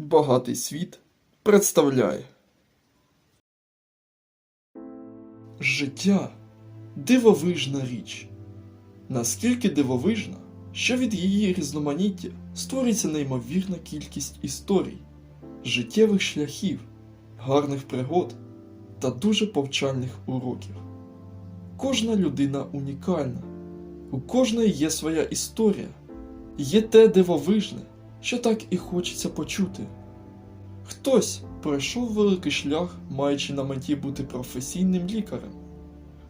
Багатий світ представляє. Життя дивовижна річ. Наскільки дивовижна, що від її різноманіття створюється неймовірна кількість історій, життєвих шляхів, гарних пригод та дуже повчальних уроків. Кожна людина унікальна, у кожної є своя історія, є те дивовижне, що так і хочеться почути. Хтось пройшов великий шлях, маючи на меті бути професійним лікарем,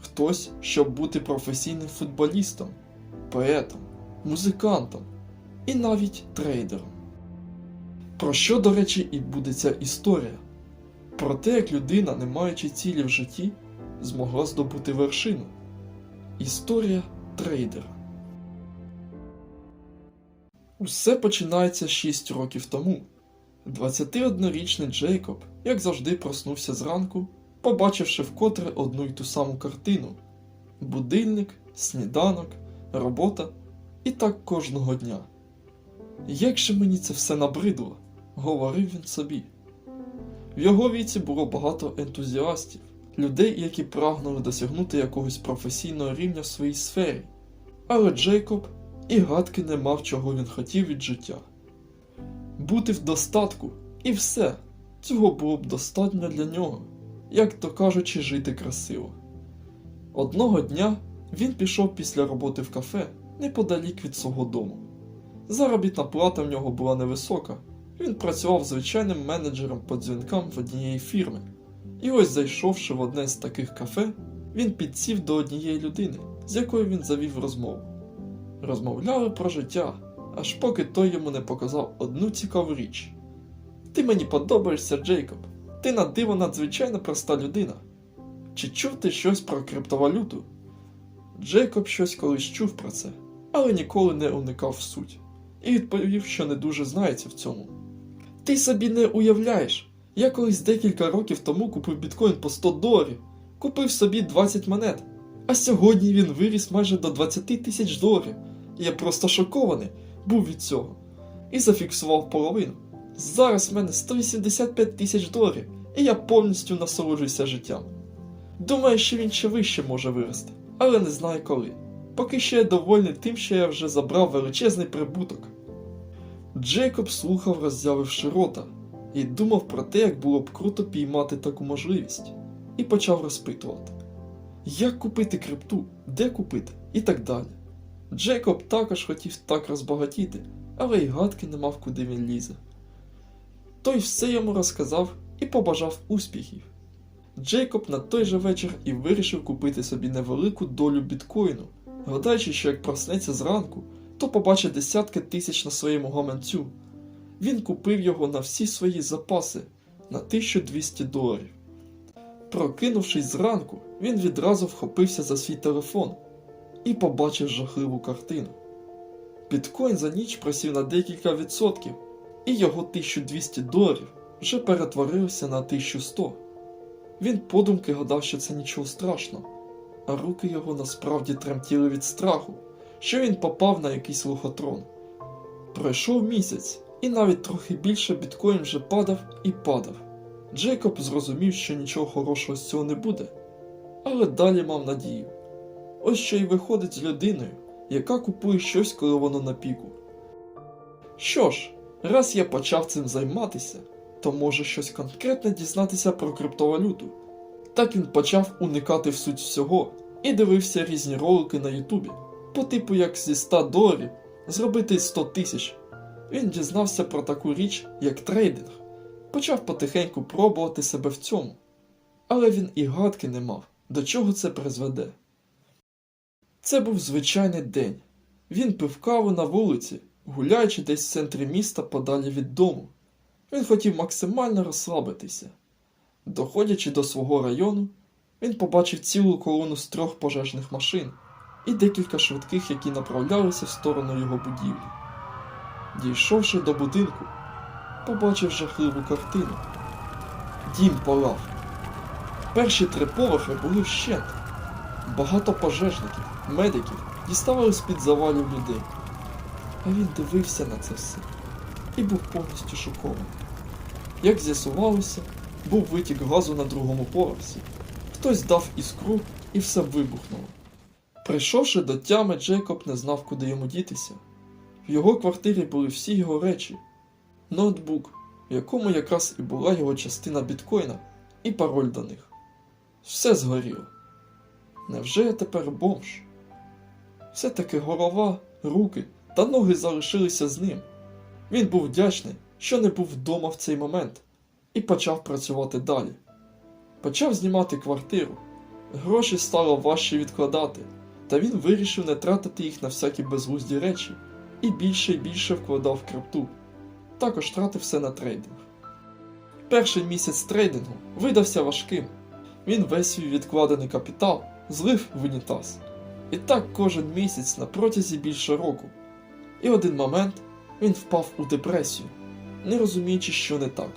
хтось, щоб бути професійним футболістом, поетом, музикантом і навіть трейдером. Про що, до речі, і буде ця історія? Про те, як людина, не маючи цілі в житті, змогла здобути вершину. Історія трейдера. Усе починається 6 років тому. 21-річний Джейкоб, як завжди, проснувся зранку, побачивши вкотре одну й ту саму картину: будильник, сніданок, робота і так кожного дня. Як же мені це все набридло, говорив він собі. В його віці було багато ентузіастів, людей, які прагнули досягнути якогось професійного рівня в своїй сфері. Але Джейкоб і гадки не мав, чого він хотів від життя. Бути в достатку і все. Цього було б достатньо для нього, як то кажучи, жити красиво. Одного дня він пішов після роботи в кафе неподалік від свого дому. Заробітна плата в нього була невисока. Він працював звичайним менеджером по дзвінкам в однієї фірми. І ось, зайшовши в одне з таких кафе, він підсів до однієї людини, з якою він завів розмову. Розмовляли про життя, аж поки той йому не показав одну цікаву річ. Ти мені подобаєшся, Джейкоб. Ти на диво надзвичайно проста людина. Чи чув ти щось про криптовалюту? Джейкоб щось колись чув про це, але ніколи не уникав суть, і відповів, що не дуже знається в цьому. Ти собі не уявляєш. Я колись декілька років тому купив біткоін по 100 доларів, купив собі 20 монет, а сьогодні він виріс майже до 20 тисяч доларів. Я просто шокований був від цього. І зафіксував половину. Зараз в мене 185 тисяч доларів, і я повністю насолоджуюся життям. Думаю, що він ще вище може вирости, але не знаю коли. Поки що я довольний тим, що я вже забрав величезний прибуток. Джейкоб слухав, роззявивши рота, і думав про те, як було б круто піймати таку можливість, і почав розпитувати, як купити крипту, де купити і так далі. Джейкоб також хотів так розбагатіти, але й гадки не мав, куди він лізе. Той все йому розказав і побажав успіхів. Джейкоб на той же вечір і вирішив купити собі невелику долю біткоїну, гадаючи, що як проснеться зранку, то побачить десятки тисяч на своєму гаманцю. Він купив його на всі свої запаси на 1200 доларів. Прокинувшись зранку, він відразу вхопився за свій телефон і побачив жахливу картину. Біткоін за ніч просів на декілька відсотків, і його 1200 доларів вже перетворилося на 1100. Він подумки гадав, що це нічого страшного, а руки його насправді тремтіли від страху, що він попав на якийсь лохотрон. Пройшов місяць, і навіть трохи більше біткоін вже падав і падав. Джейкоб зрозумів, що нічого хорошого з цього не буде, але далі мав надію. Ось що й виходить з людиною, яка купує щось, коли воно на піку. Що ж, раз я почав цим займатися, то може щось конкретне дізнатися про криптовалюту. Так він почав уникати в суть всього і дивився різні ролики на Ютубі, по типу як зі 100 доларів зробити 100 тисяч. Він дізнався про таку річ, як трейдинг, почав потихеньку пробувати себе в цьому. Але він і гадки не мав, до чого це призведе. Це був звичайний день. Він пив каву на вулиці, гуляючи десь в центрі міста подалі від дому. Він хотів максимально розслабитися. Доходячи до свого району, він побачив цілу колону з трьох пожежних машин і декілька швидких, які направлялися в сторону його будівлі. Дійшовши до будинку, побачив жахливу картину. Дім палав. Перші три поверхи були вщент. Багато пожежників, медиків діставали з-під завалів людей. А він дивився на це все і був повністю шокований. Як з'ясувалося, був витік газу на другому поверсі. Хтось дав іскру і все вибухнуло. Прийшовши до тями, Джейкоб не знав, куди йому дітися. В його квартирі були всі його речі, ноутбук, в якому якраз і була його частина біткоїна, і пароль до них. Все згоріло. Невже я тепер бомж? Все-таки голова, руки та ноги залишилися з ним. Він був вдячний, що не був вдома в цей момент, і почав працювати далі. Почав знімати квартиру. Гроші стало важче відкладати, та він вирішив не тратити їх на всякі безглузді речі і більше і більше вкладав в крипту. Також тратив все на трейдинг. Перший місяць трейдингу видався важким. Він весь свій відкладений капітал злив в унітаз. І так кожен місяць на протязі більше року. І в один момент він впав у депресію, не розуміючи, що не так.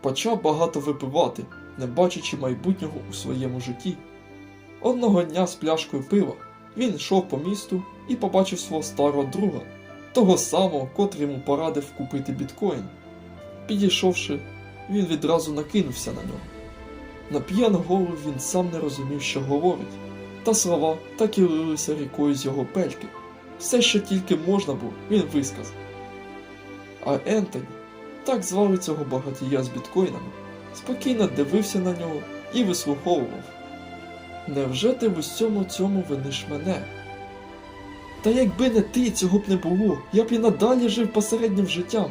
Почав багато випивати, не бачачи майбутнього у своєму житті. Одного дня з пляшкою пива він йшов по місту і побачив свого старого друга, того самого, котрий йому порадив купити біткоін. Підійшовши, він відразу накинувся на нього. На п'яну голову він сам не розумів, що говорить, та слова так і лилися рікою з його пельки. Все, що тільки можна було, він висказав. А Ентоні, так звали цього багатія з біткоїнами, спокійно дивився на нього і вислуховував. Невже ти в усьому цьому виниш мене? Та якби не ти, цього б не було, я б і надалі жив посереднім життям.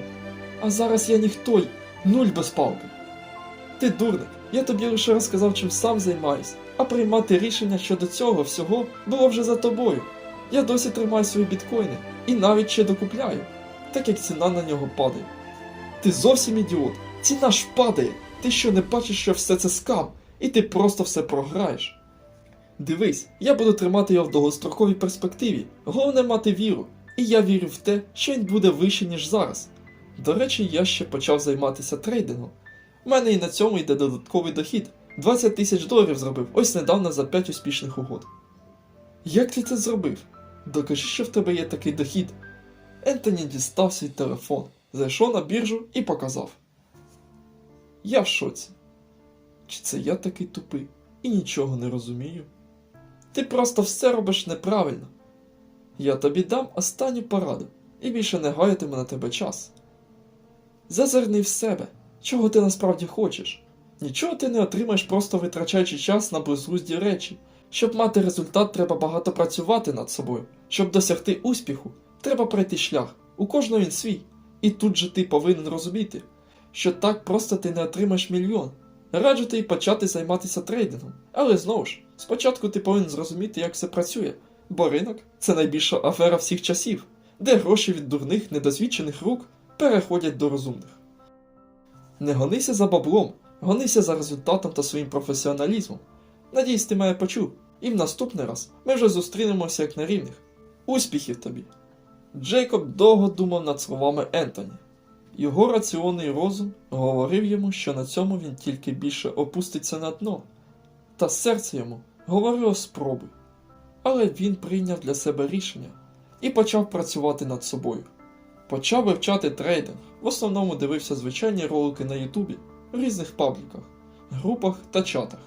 А зараз я ніхто й нуль без палки. Ти дурник, я тобі лише розказав, чим сам займаюсь, а приймати рішення щодо цього всього було вже за тобою. Я досі тримаю свої біткоїни і навіть ще докупляю, так як ціна на нього падає. Ти зовсім ідіот, ціна ж падає. Ти що не бачиш, що все це скам, і ти просто все програєш. Дивись, я буду тримати його в довгостроковій перспективі. Головне мати віру. І я вірю в те, що він буде вище, ніж зараз. До речі, я ще почав займатися трейдингом. У мене і на цьому йде додатковий дохід. 20 тисяч доларів зробив ось недавно за 5 успішних угод. Як ти це зробив? Докажи, що в тебе є такий дохід. Ентоні дістав свій телефон, зайшов на біржу і показав. Я в шоці. Чи це я такий тупий і нічого не розумію? Ти просто все робиш неправильно. Я тобі дам останню пораду і більше не гаятиму на тебе час. Зазирни в себе, чого ти насправді хочеш. Нічого ти не отримаєш, просто витрачаючи час на безглузді речі. Щоб мати результат, треба багато працювати над собою. Щоб досягти успіху, треба пройти шлях. У кожного він свій. І тут же ти повинен розуміти, що так просто ти не отримаєш мільйон. Раджу тобі почати займатися трейдингом. Але знову ж, спочатку ти повинен зрозуміти, як все працює, бо ринок це найбільша афера всіх часів, де гроші від дурних, недосвідчених рук переходять до розумних. Не гонися за баблом, гонися за результатом та своїм професіоналізмом. Надіюсь, ти мене почув, і в наступний раз ми вже зустрінемося як на рівних. Успіхів тобі! Джейкоб довго думав над словами Ентоні. Його раціонний розум говорив йому, що на цьому він тільки більше опуститься на дно, та серце йому говорило спробуй. Але він прийняв для себе рішення і почав працювати над собою. Почав вивчати трейдинг, в основному дивився звичайні ролики на Ютубі, в різних пабліках, групах та чатах.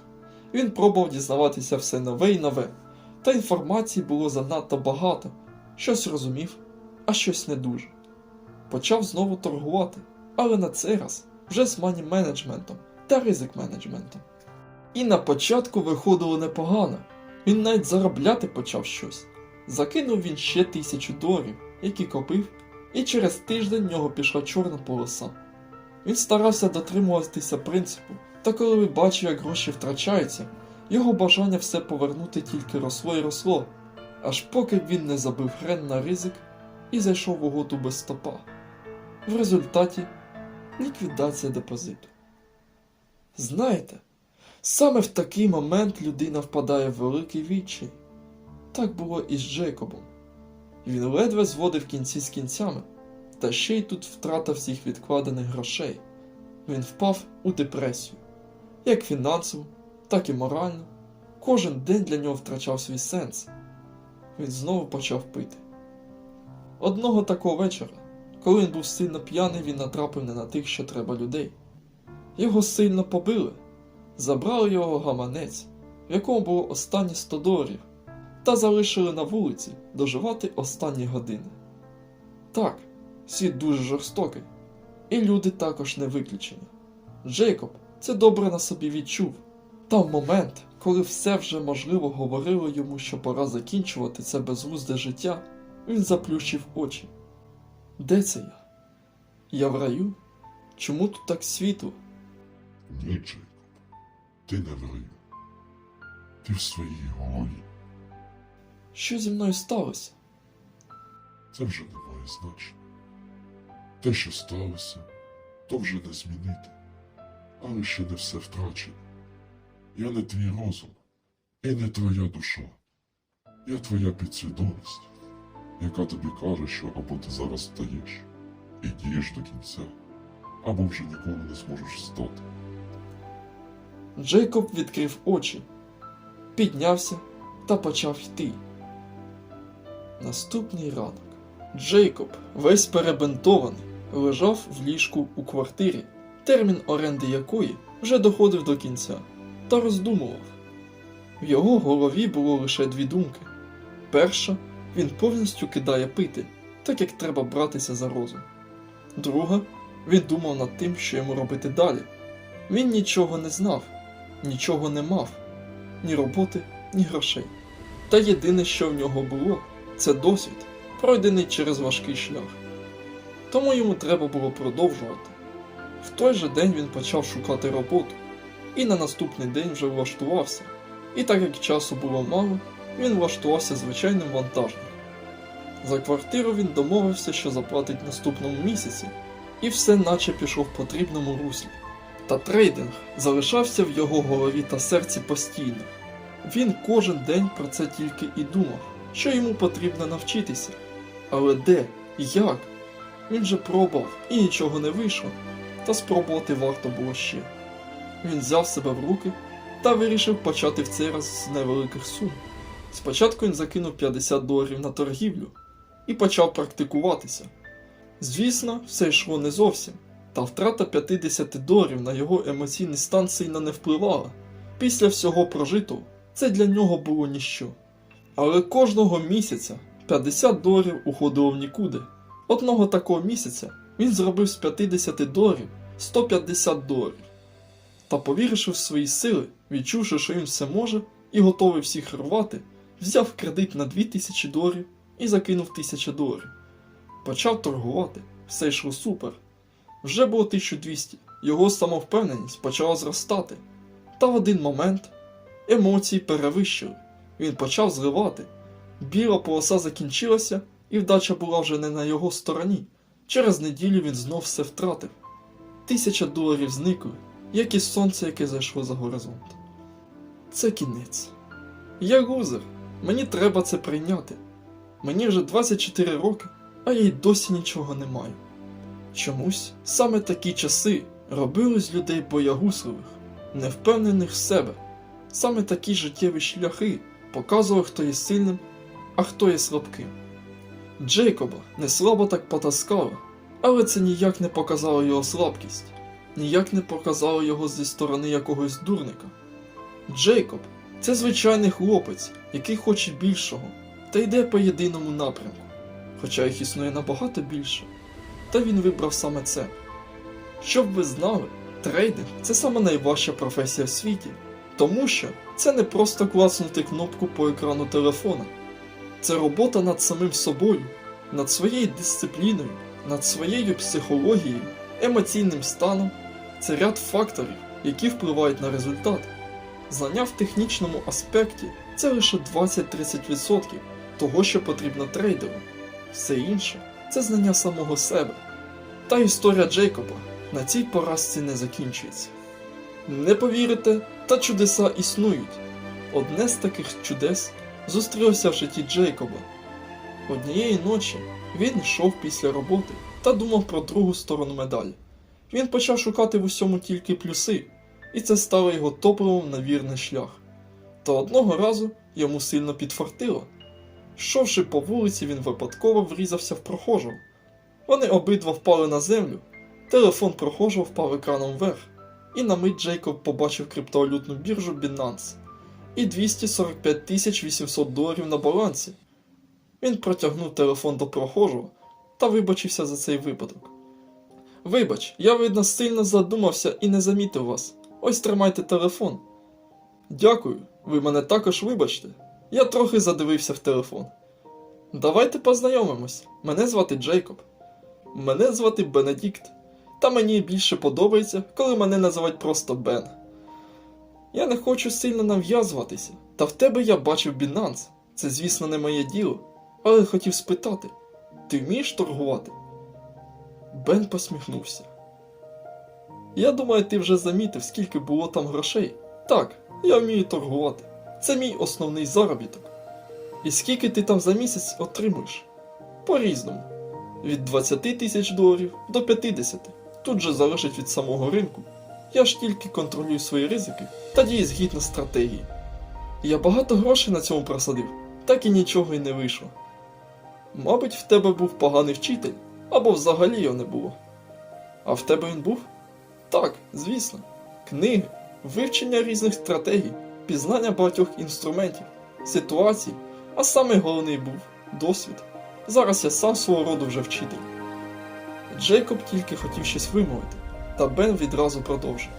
Він пробував дізнаватися все нове і нове, та інформації було занадто багато, щось розумів, а щось не дуже. Почав знову торгувати, але на цей раз вже з мані менеджментом та ризик менеджментом. І на початку виходило непогано, він навіть заробляти почав щось. Закинув він ще тисячу доларів, які копив, і через тиждень в нього пішла чорна полоса. Він старався дотримуватися принципу, та коли бачив, як гроші втрачаються, його бажання все повернути тільки росло і росло, аж поки він не забив хрен на ризик і зайшов в угоду без стопа. В результаті ліквідація депозиту. Знаєте, саме в такий момент людина впадає в великий відчай. Так було і з Джейкобом. Він ледве зводив кінці з кінцями, та ще й тут втрата всіх відкладених грошей. Він впав у депресію, як фінансово, так і морально. Кожен день для нього втрачав свій сенс. Він знову почав пити. Одного такого вечора, коли він був сильно п'яний, він натрапив не на тих, що треба людей, Його сильно побили, забрали його гаманець, в якому було останні 100 доларів, та залишили на вулиці доживати останні години. Так, світ дуже жорстокий, і люди також не виключені. Джейкоб це добре на собі відчув. Та в момент, коли все вже можливо говорило йому, що пора закінчувати це безглузде життя, він заплющив очі. Де це я? Я в раю? Чому тут так світло? Ні, Джейкоб, ти не в раю. Ти в своїй голові. Що зі мною сталося? Це вже не має значення. Те, що сталося, то вже не змінити. Але ще не все втрачено. Я не твій розум і не твоя душа. Я твоя підсвідомість, яка тобі каже, що або ти зараз стаєш і дієш до кінця, або вже ніколи не зможеш стати. Джейкоб відкрив очі, піднявся та почав йти. Наступний ранок. Джейкоб, весь перебинтований, лежав в ліжку у квартирі, термін оренди якої вже доходив до кінця, та роздумував. В його голові було лише дві думки. Перша, він повністю кидає пити, так як треба братися за розум. Друга, він думав над тим, що йому робити далі. Він нічого не знав, нічого не мав, ні роботи, ні грошей. Та єдине, що в нього було, це досвід, пройдений через важкий шлях. Тому йому треба було продовжувати. В той же день він почав шукати роботу, і на наступний день вже влаштувався. І так як часу було мало, він влаштувався звичайним вантажником. За квартиру він домовився, що заплатить наступному місяці, і все наче пішов в потрібному руслі. Та трейдинг залишався в його голові та серці постійно. Він кожен день про це тільки і думав, що йому потрібно навчитися. Але де як? Він же пробував і нічого не вийшло, та спробувати варто було ще. Він взяв себе в руки та вирішив почати в цей раз з невеликих сум. Спочатку він закинув 50 доларів на торгівлю і почав практикуватися. Звісно, все йшло не зовсім, та втрата 50 доларів на його емоційний стан сильно не впливала. Після всього прожитого це для нього було ніщо. Але кожного місяця 50 доларів уходило в нікуди. Одного такого місяця він зробив з 50 доларів 150 доларів. Та повіривши в свої сили, відчувши, що він все може і готовий всіх рвати, взяв кредит на 2000 доларів і закинув 1000 доларів. Почав торгувати, все йшло супер. Вже було 1200, його самовпевненість почала зростати. Та в один момент емоції перевищили. Він почав зливати. Біла полоса закінчилася, і вдача була вже не на його стороні. Через неділю він знов все втратив. Тисяча доларів зникли, як і сонце, яке зайшло за горизонт. Це кінець. Я лузер. Мені треба це прийняти. Мені вже 24 роки, а я й досі нічого не маю. Чомусь саме такі часи робили з людей боягузливих, невпевнених в себе. Саме такі життєві шляхи показували, хто є сильним, а хто є слабким. Джейкоба не слабо так потаскало, але це ніяк не показало його слабкість, ніяк не показало його зі сторони якогось дурника. Джейкоб це звичайний хлопець, який хоче більшого, та йде по єдиному напрямку, хоча їх існує набагато більше. Та він вибрав саме це. Щоб ви знали, трейдинг це саме найважча професія в світі, тому що це не просто класнути кнопку по екрану телефона. Це робота над самим собою, над своєю дисципліною, над своєю психологією, емоційним станом. Це ряд факторів, які впливають на результат. Знання в технічному аспекті це лише 20-30% того, що потрібно трейдеру. Все інше це знання самого себе. Та історія Джейкоба на цій поразці не закінчується. Не повірите, та чудеса існують. Одне з таких чудес зустрілося в житті Джейкоба. Однієї ночі він йшов після роботи та думав про другу сторону медалі. Він почав шукати в усьому тільки плюси, і це стало його топливом на вірний шлях. Та одного разу йому сильно підфартило. Йшовши по вулиці, він випадково врізався в прохожого. Вони обидва впали на землю, телефон прохожого впав екраном вверх, і на мить Джейкоб побачив криптовалютну біржу Binance і 245 тисяч 800 доларів на балансі. Він протягнув телефон до прохожого та вибачився за цей випадок. Вибач, я, видно, сильно задумався і не замітив вас. Ось тримайте телефон. Дякую, ви мене також вибачте. Я трохи задивився в телефон. Давайте познайомимось. Мене звати Джейкоб. Мене звати Бенедікт. Та мені більше подобається, коли мене називають просто Бен. Я не хочу сильно нав'язуватися, та в тебе я бачив Binance. Це, звісно, не моє діло, але хотів спитати: ти вмієш торгувати? Бен посміхнувся. Я думаю, ти вже замітив, скільки було там грошей. Так, я вмію торгувати. Це мій основний заробіток. І скільки ти там за місяць отримуєш? По-різному. Від 20 тисяч доларів до 50. Тут же залежить від самого ринку. Я ж тільки контролюю свої ризики та дію згідно стратегії. Я багато грошей на цьому просадив, так і нічого й не вийшло. Мабуть, в тебе був поганий вчитель, або взагалі його не було. А в тебе він був? Так, звісно. Книги, вивчення різних стратегій, пізнання багатьох інструментів, ситуацій, а саме головний був досвід. Зараз я сам свого роду вже вчитель. Джейкоб тільки хотів щось вимовити, та Бен відразу продовжив.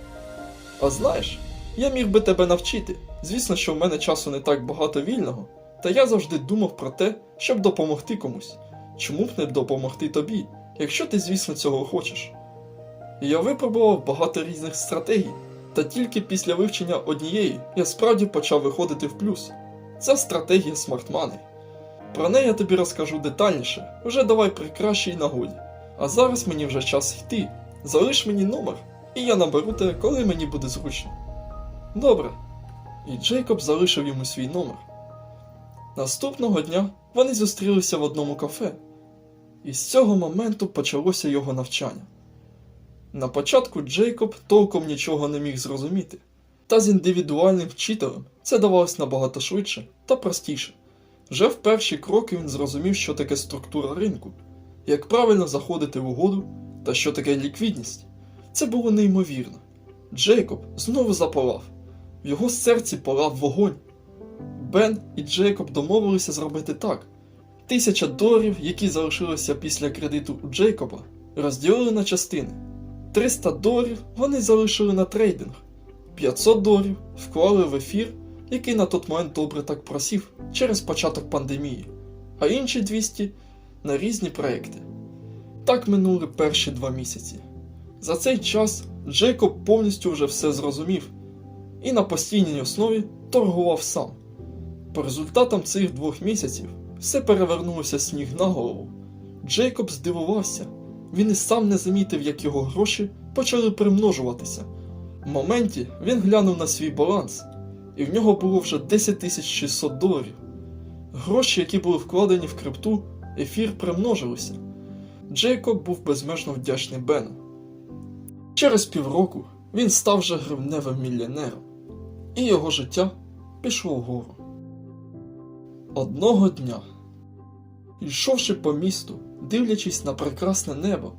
А знаєш, я міг би тебе навчити. Звісно, що в мене часу не так багато вільного, та я завжди думав про те, щоб допомогти комусь. Чому б не допомогти тобі, якщо ти, звісно, цього хочеш? Я випробував багато різних стратегій, та тільки після вивчення однієї я справді почав виходити в плюс. Це стратегія Money. Про неї я тобі розкажу детальніше, вже давай при кращій нагоді. А зараз мені вже час йти. Залиш мені номер, і я наберу тебе, коли мені буде зручно. Добре. І Джейкоб залишив йому свій номер. Наступного дня вони зустрілися в одному кафе, і з цього моменту почалося його навчання. На початку Джейкоб толком нічого не міг зрозуміти, та з індивідуальним вчителем це давалось набагато швидше та простіше. Вже в перші кроки він зрозумів, що таке структура ринку, як правильно заходити в угоду та що таке ліквідність. Це було неймовірно. Джейкоб знову запалав, в його серці палав вогонь. Бен і Джейкоб домовилися зробити так: тисяча доларів, які залишилися після кредиту у Джейкоба, розділили на частини. 300 доларів вони залишили на трейдинг, 500 доларів вклали в ефір, який на той момент добре так просів через початок пандемії, а інші 200 на різні проекти. Так минули перші два місяці. За цей час Джейкоб повністю вже все зрозумів і на постійній основі торгував сам. По результатам цих двох місяців все перевернулося з ніг на голову. Джейкоб здивувався, він і сам не замітив, як його гроші почали примножуватися. В моменті він глянув на свій баланс, і в нього було вже 10 600 доларів. Гроші, які були вкладені в крипту, ефір примножилися. Джейкоб був безмежно вдячний Бену. Через півроку він став вже гривневим мільйонером, і його життя пішло вгору. Одного дня, йшовши по місту, дивлячись на прекрасне небо,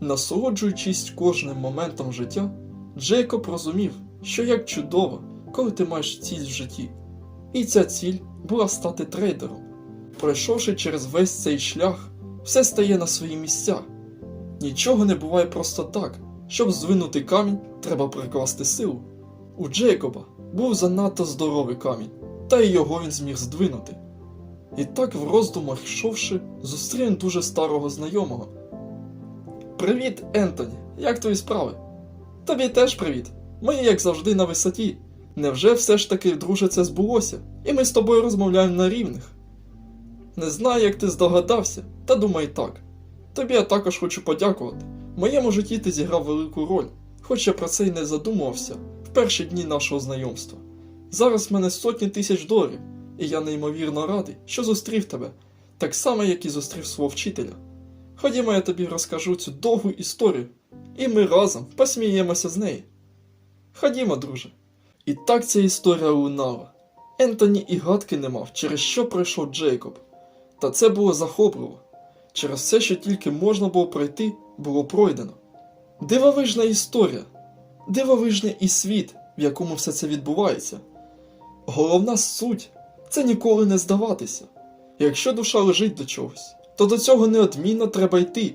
насолоджуючись кожним моментом життя, Джейкоб розумів, що як чудово, коли ти маєш ціль в житті. І ця ціль була стати трейдером. Пройшовши через весь цей шлях, все стає на свої місця. Нічого не буває просто так. Щоб здвинути камінь, треба прикласти силу. У Джейкоба був занадто здоровий камінь, та й його він зміг здвинути. І так в роздумах йшовши, зустрів дуже старого знайомого. Привіт, Ентоні! Як твої справи? Тобі теж привіт. Мої, як завжди, на висоті. Невже все ж таки, друже, це збулося, і ми з тобою розмовляємо на рівних? Не знаю, як ти здогадався, та думай так. Тобі я також хочу подякувати. В моєму житті ти зіграв велику роль, хоч я про це й не задумувався в перші дні нашого знайомства. Зараз в мене сотні тисяч доларів, і я неймовірно радий, що зустрів тебе, так само, як і зустрів свого вчителя. Ходімо, я тобі розкажу цю довгу історію, і ми разом посміємося з неї. Ходімо, друже. І так ця історія лунала. Ентоні і гадки не мав, через що пройшов Джейкоб. Та це було захопливо. Через все, що тільки можна було пройти, було пройдено. Дивовижна історія. дивовижний і світ, в якому все це відбувається. Головна суть це ніколи не здаватися. Якщо душа лежить до чогось, то до цього неодмінно треба йти,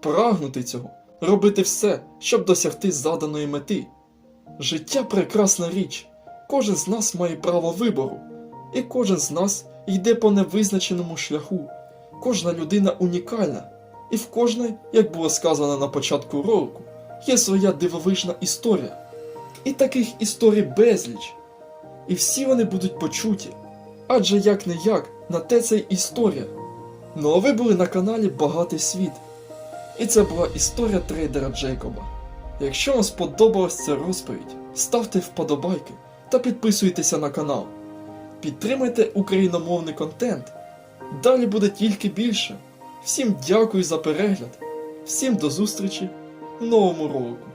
прагнути цього, робити все, щоб досягти заданої мети. Життя прекрасна річ, кожен з нас має право вибору, і кожен з нас йде по невизначеному шляху. Кожна людина унікальна, і в кожної, як було сказано на початку року, є своя дивовижна історія. І таких історій безліч. І всі вони будуть почуті. Адже як не як, на те це й історія. Ну а ви були на каналі Багатий світ. І це була історія трейдера Джейкоба. Якщо вам сподобалась ця розповідь, ставте вподобайки та підписуйтеся на канал. Підтримайте україномовний контент. Далі буде тільки більше. Всім дякую за перегляд. Всім до зустрічі в новому ролику.